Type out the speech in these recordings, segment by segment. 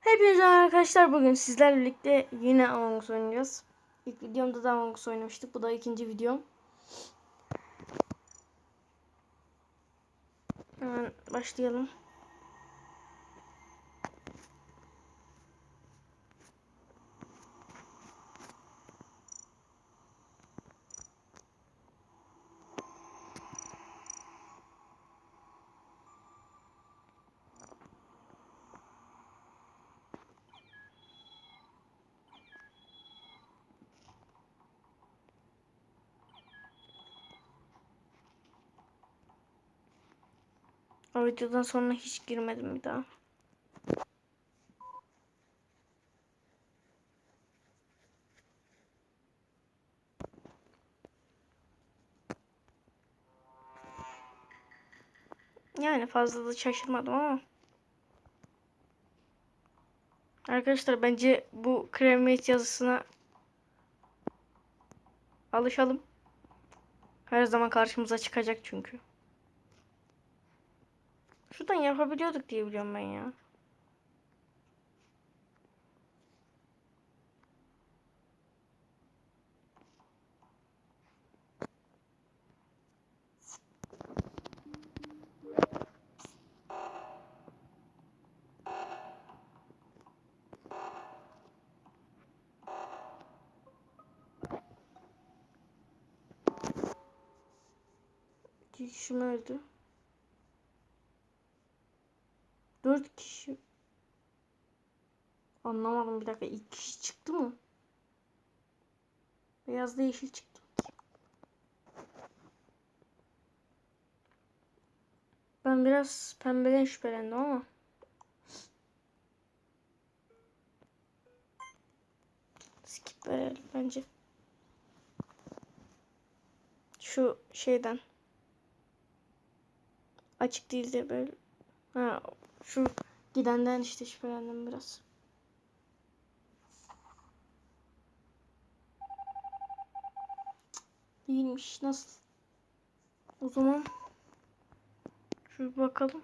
Hepinize arkadaşlar bugün sizlerle birlikte yine Among Us oynayacağız. İlk videomda da Among Us oynamıştık. Bu da ikinci videom. Hemen başlayalım. O videodan sonra hiç girmedim bir daha. Yani fazla da şaşırmadım ama. Arkadaşlar bence bu kremiyet yazısına alışalım. Her zaman karşımıza çıkacak çünkü. Şuradan yapabiliyorduk diye biliyorum ben ya. İki kişi mi öldü? Dört kişi. Anlamadım bir dakika. İki kişi çıktı mı? Beyaz da yeşil çıktı. Ben biraz pembeden şüphelendim ama. Skip verelim bence. Şu şeyden. Açık değil de böyle. Ha, şu gidenden işte şüphelendim biraz. Değilmiş. Nasıl? O zaman şu bakalım.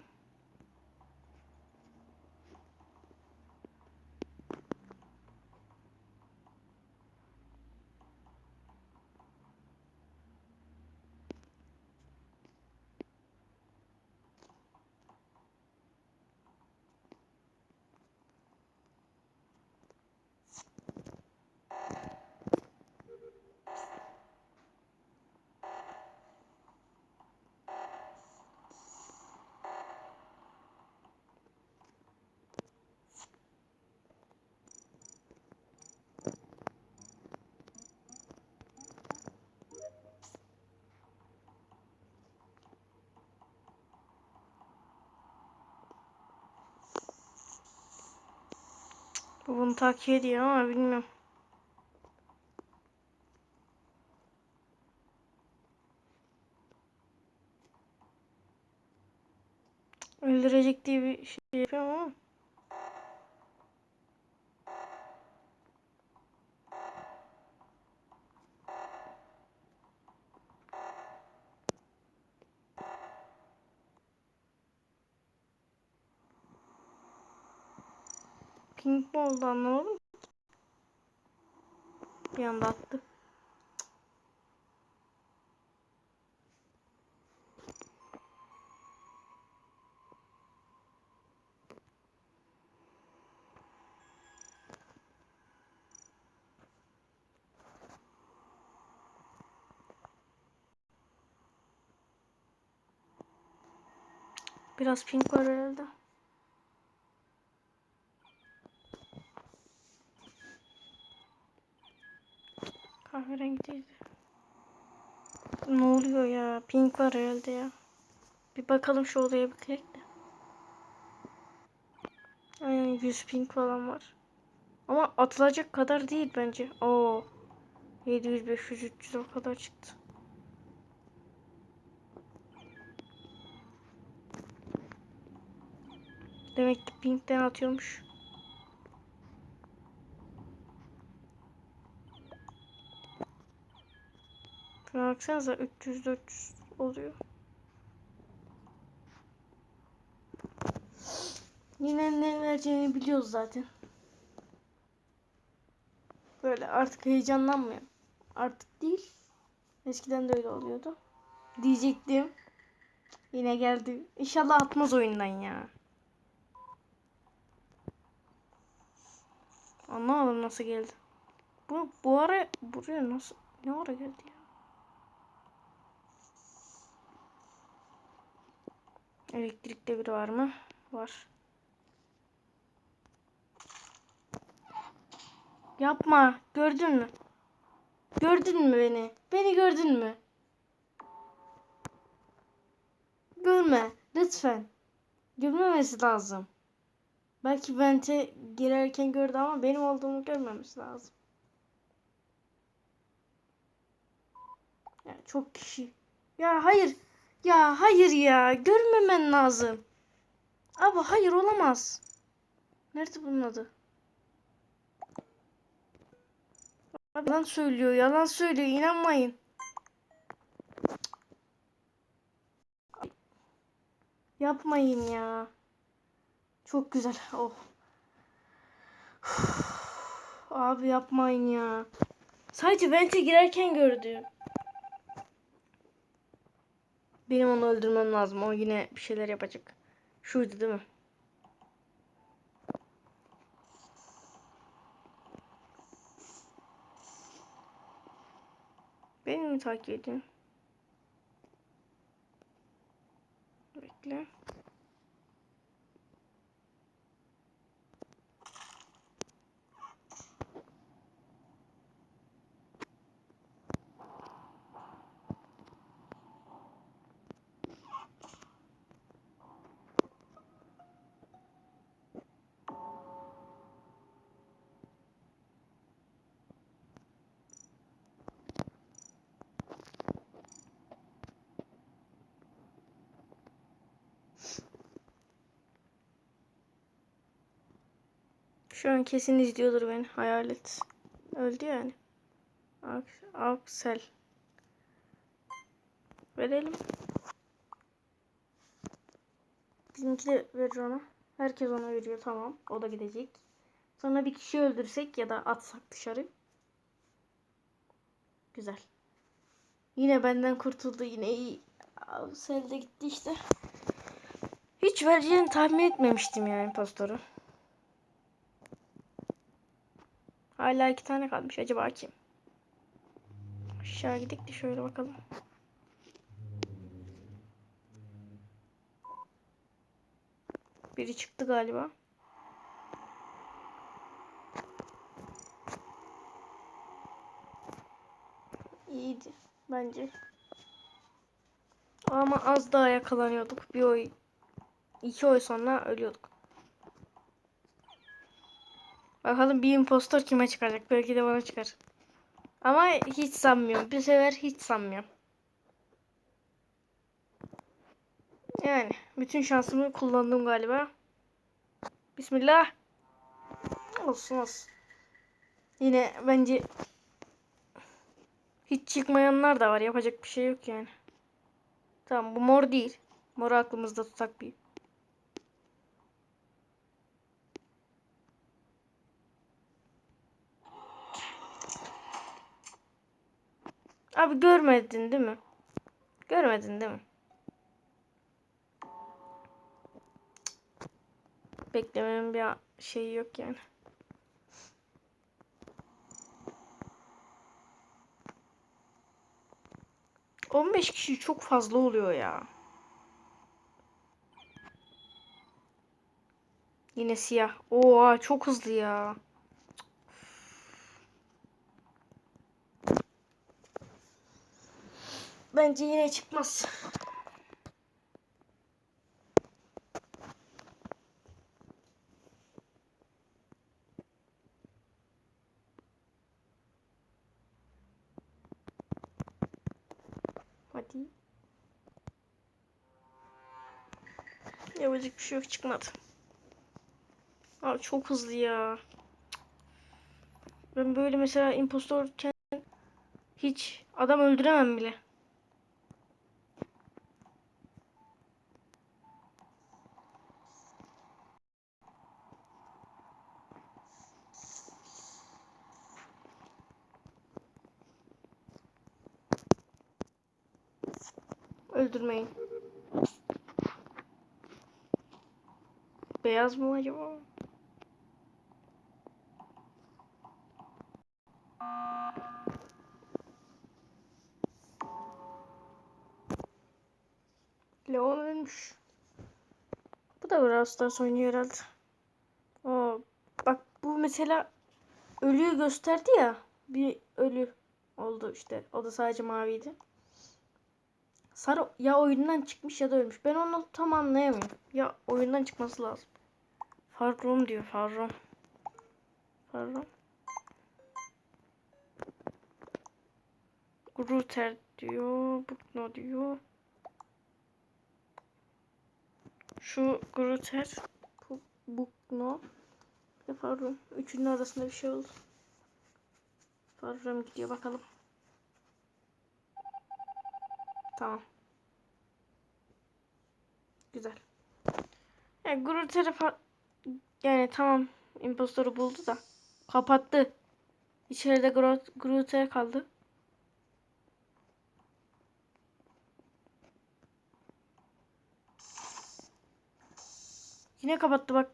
Bu bunu takip ediyor ama bilmiyorum. Öldürecek diye bir şey yapıyorum ama. Pink mi oldu anlamadım. Bir anda attı. Biraz pink var herhalde. Kahverengi değildi. Ne oluyor ya? Pink var herhalde ya. Bir bakalım şu odaya bir de. Aynen 100 pink falan var. Ama atılacak kadar değil bence. Oo. 700, 500, 300 o kadar çıktı. Demek ki pinkten atıyormuş. Şuna baksanıza 300 400 oluyor. Yine ne vereceğini biliyoruz zaten. Böyle artık heyecanlanmıyor. Artık değil. Eskiden de öyle oluyordu. Diyecektim. Yine geldi. İnşallah atmaz oyundan ya. Anlamadım nasıl geldi. Bu bu ara buraya nasıl ne ara geldi ya? Elektrikte biri var mı? Var. Yapma. Gördün mü? Gördün mü beni? Beni gördün mü? Görme. Lütfen. Görmemesi lazım. Belki vente girerken gördü ama benim olduğumu görmemesi lazım. Ya çok kişi. Ya hayır. Ya hayır ya. Görmemen lazım. Abi hayır olamaz. Nerede bunun adı? Yalan söylüyor. Yalan söylüyor. İnanmayın. Yapmayın ya. Çok güzel. Oh. Abi yapmayın ya. Sadece vente girerken gördüm. Benim onu öldürmem lazım. O yine bir şeyler yapacak. Şuydu değil mi? Beni mi takip ediyorsun? Bekle. Şu an kesin izliyordur beni. Hayalet. Öldü yani. Ak- Aksel. Verelim. Bizimki de verir ona. Herkes ona veriyor tamam. O da gidecek. Sonra bir kişi öldürsek ya da atsak dışarı. Güzel. Yine benden kurtuldu. Yine iyi. Aksel de gitti işte. Hiç vereceğini tahmin etmemiştim ya impostoru. Hala iki tane kalmış. Acaba kim? Aşağı gidelim de şöyle bakalım. Biri çıktı galiba. İyiydi bence. Ama az daha yakalanıyorduk. Bir oy, iki oy sonra ölüyorduk. Bakalım bir impostor kime çıkacak? Belki de bana çıkar. Ama hiç sanmıyorum. Bir sefer hiç sanmıyorum. Yani bütün şansımı kullandım galiba. Bismillah. Olsun olsun. Yine bence hiç çıkmayanlar da var. Yapacak bir şey yok yani. Tamam bu mor değil. Moru aklımızda tutak bir. Abi görmedin değil mi? Görmedin değil mi? Beklemenin bir şeyi yok yani. On beş kişi çok fazla oluyor ya. Yine siyah. Oha çok hızlı ya. Bence yine çıkmaz. Hadi. Yapacak bir şey yok çıkmadı. Abi çok hızlı ya. Ben böyle mesela impostorken hiç adam öldüremem bile. Öldürmeyin. Beyaz mı acaba? Leon ölmüş. Bu da Brawl Stars oynuyor herhalde. Aa, bak bu mesela ölüyü gösterdi ya. Bir ölü oldu işte. O da sadece maviydi. Sarı ya oyundan çıkmış ya da ölmüş. Ben onu tam anlayamıyorum. Ya oyundan çıkması lazım. Farrom diyor Farrom. Farrom. Gruter diyor. Bukno diyor. Şu Gruter. Bu- Bukno. Ve Farrom. Üçünün arasında bir şey oldu. Farrom gidiyor bakalım. Tamam. Güzel. Yani Gruter'i fa- yani tamam impostoru buldu da kapattı. İçeride Gro- Gruter kaldı. Yine kapattı bak.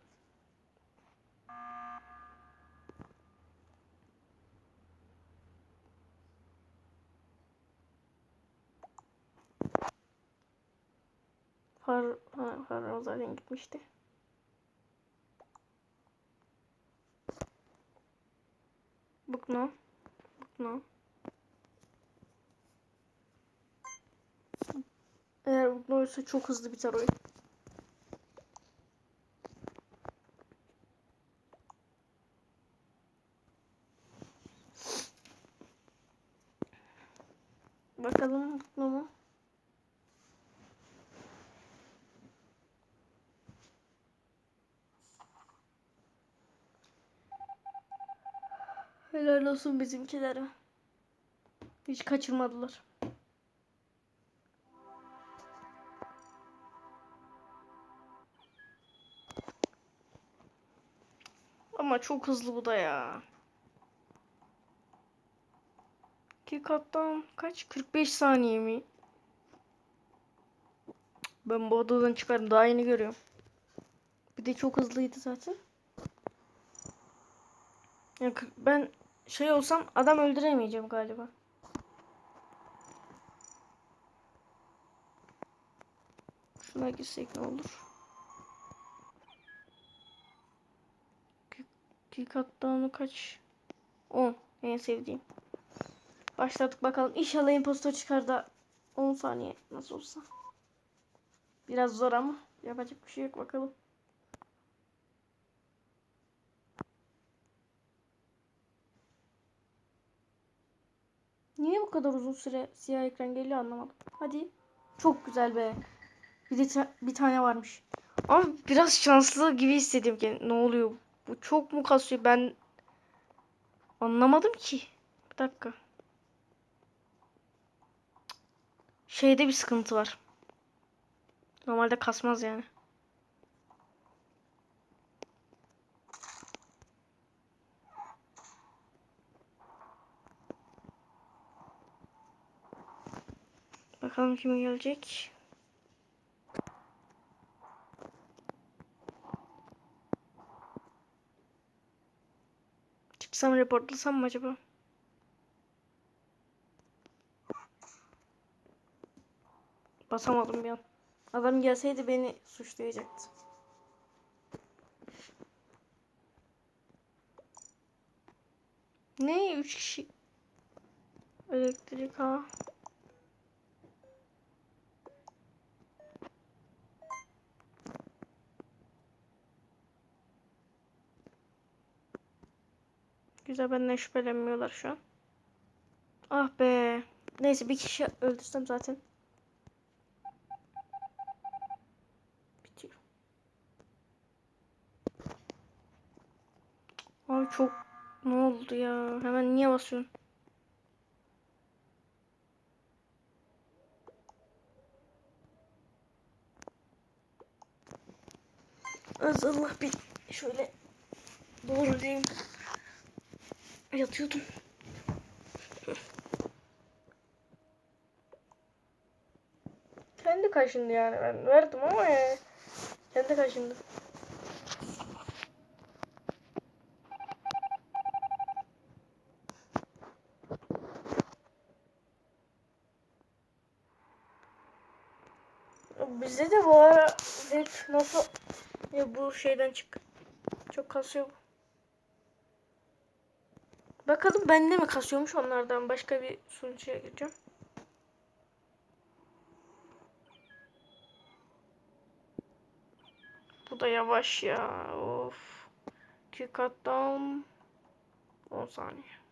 Far, ha, Farhan zaten gitmişti. Bukno. Bukno. Eğer Bukno olursa çok hızlı biter oyun. Bakalım Bukno mu? Helal olsun bizimkilere. Hiç kaçırmadılar. Ama çok hızlı bu da ya. İki kattan kaç? 45 saniye mi? Ben bu odadan çıkarım. Daha yeni görüyorum. Bir de çok hızlıydı zaten. Ya kırk- ben şey olsam adam öldüremeyeceğim galiba. Şuna girsek ne olur? İki kattan kaç? 10. En sevdiğim. Başladık bakalım. İnşallah impostor çıkar da 10 saniye nasıl olsa. Biraz zor ama yapacak bir şey yok bakalım. Niye bu kadar uzun süre siyah ekran geliyor anlamadım. Hadi. Çok güzel be. Bir de ta- bir tane varmış. Ama biraz şanslı gibi hissediyorum ki. Ne oluyor? Bu çok mu kasıyor? Ben anlamadım ki. Bir dakika. Şeyde bir sıkıntı var. Normalde kasmaz yani. Bakalım kim gelecek. Çıksam reportlasam mı acaba? Basamadım bir an. Adam gelseydi beni suçlayacaktı. Ne? Üç kişi. Elektrik ha. Güzel benden şüphelenmiyorlar şu an. Ah be. Neyse bir kişi öldürsem zaten. Bitiyor. Abi çok ne oldu ya? Hemen niye basıyorsun? Az Allah bir şöyle doğrulayayım. Yatıyordum. kaşındı yani ben verdim ama yani kendi kaşındı. Bizde de bu ara nasıl ya bu şeyden çık. Çok kasıyor bu. Bakalım bende mi kasıyormuş onlardan başka bir sunucuya gireceğim. Bu da yavaş ya. Of. İki kattan 10 saniye.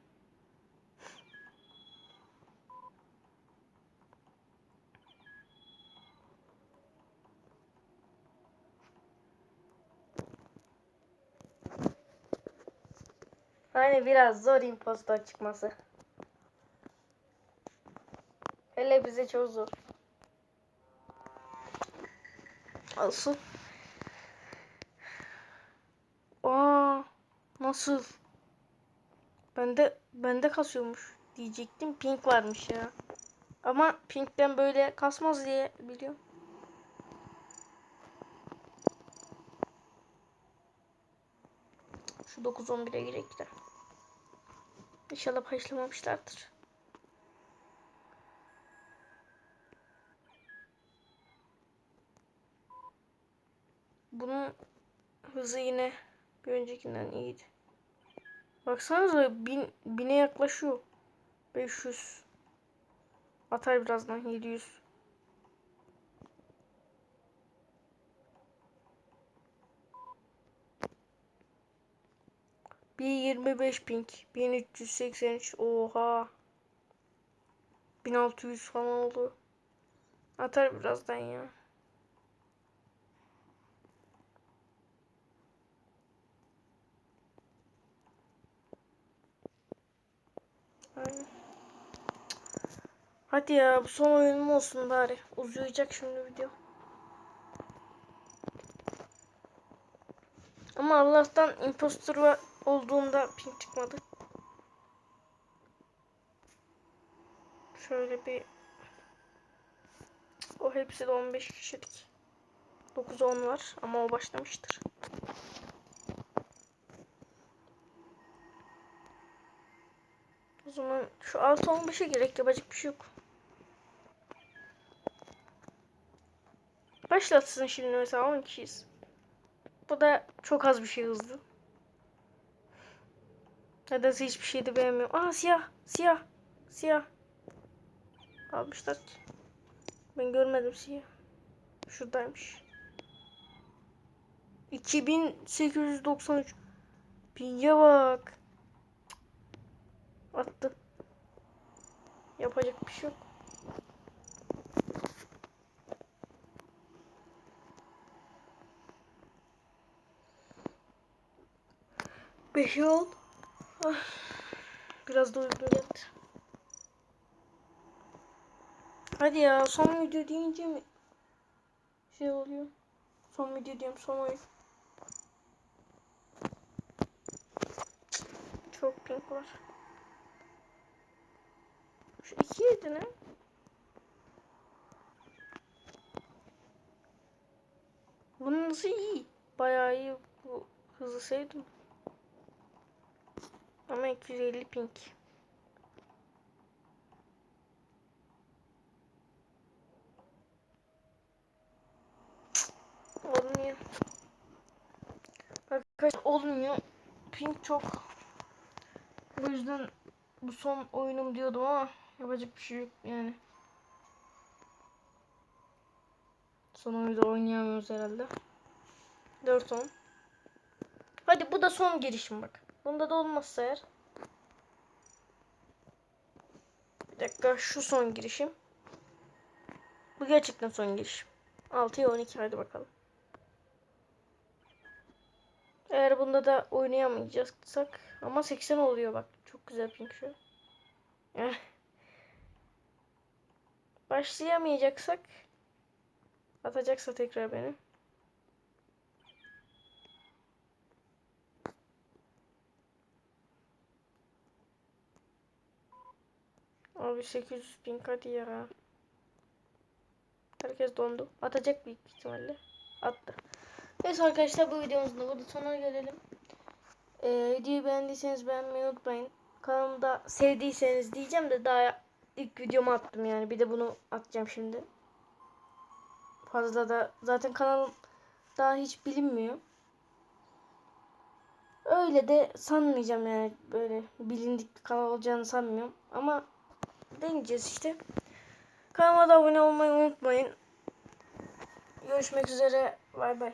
Hani biraz zor impostor çıkması. Hele bize çok zor. Olsun. Aa, nasıl? Bende bende kasıyormuş diyecektim. Pink varmış ya. Ama Pink'ten böyle kasmaz diye biliyorum. Şu 9-11'e girek de. İnşallah başlamamışlardır. Bunun hızı yine bir öncekinden iyiydi. Baksanıza bin, bine yaklaşıyor. 500. Atar birazdan 700. Bir 25 ping. 1383. Oha. 1600 falan oldu. Atar birazdan ya. Hadi ya bu son oyunum olsun bari. Uzayacak şimdi video. Ama Allah'tan impostor var- olduğunda ping çıkmadı. Şöyle bir o hepsi de 15 kişilik. 9-10 var ama o başlamıştır. O zaman şu 6-15'e gerek yapacak bir şey yok. Başlatsın şimdi mesela 10 kişiyiz. Bu da çok az bir şey hızlı. Nedense hiçbir şey de beğenmiyorum. Aa siyah, siyah, siyah. Almışlar ki. Ben görmedim siyah. Şuradaymış. 2893. Pinge bak. Attı. Yapacak bir şey yok. Beş yıl. Ah, Biraz da uygun geldi. Hadi ya son video deyince mi şey oluyor? Son video diyorum son oyun. Çok pink var. Şu iki yedi ne? Bunun nasıl iyi? Bayağı iyi bu hızı sevdim. Ama 250 pink. Olmuyor. Arkadaşlar olmuyor. Pink çok. O yüzden bu son oyunum diyordum ama yapacak bir şey yok yani. Son oyunda oynayamıyoruz herhalde. 4-10. Hadi bu da son girişim bak. Bunda da olmazsa eğer. Bir dakika şu son girişim. Bu gerçekten son girişim. 6'ya 12 hadi bakalım. Eğer bunda da oynayamayacaksak ama 80 oluyor bak. Çok güzel pink şu. Eh. Başlayamayacaksak atacaksa tekrar beni. Abi 800 bin hadi ya. Herkes dondu. Atacak büyük ihtimalle. Attı. Neyse arkadaşlar bu videomuzun da burada sonuna gelelim. Ee, videoyu beğendiyseniz beğenmeyi unutmayın. Kanalımda sevdiyseniz diyeceğim de daha ilk videomu attım yani. Bir de bunu atacağım şimdi. Fazla da zaten kanalım daha hiç bilinmiyor. Öyle de sanmayacağım yani böyle bilindik bir kanal olacağını sanmıyorum. Ama deneyeceğiz işte. Kanalıma da abone olmayı unutmayın. Görüşmek üzere. Bay bay.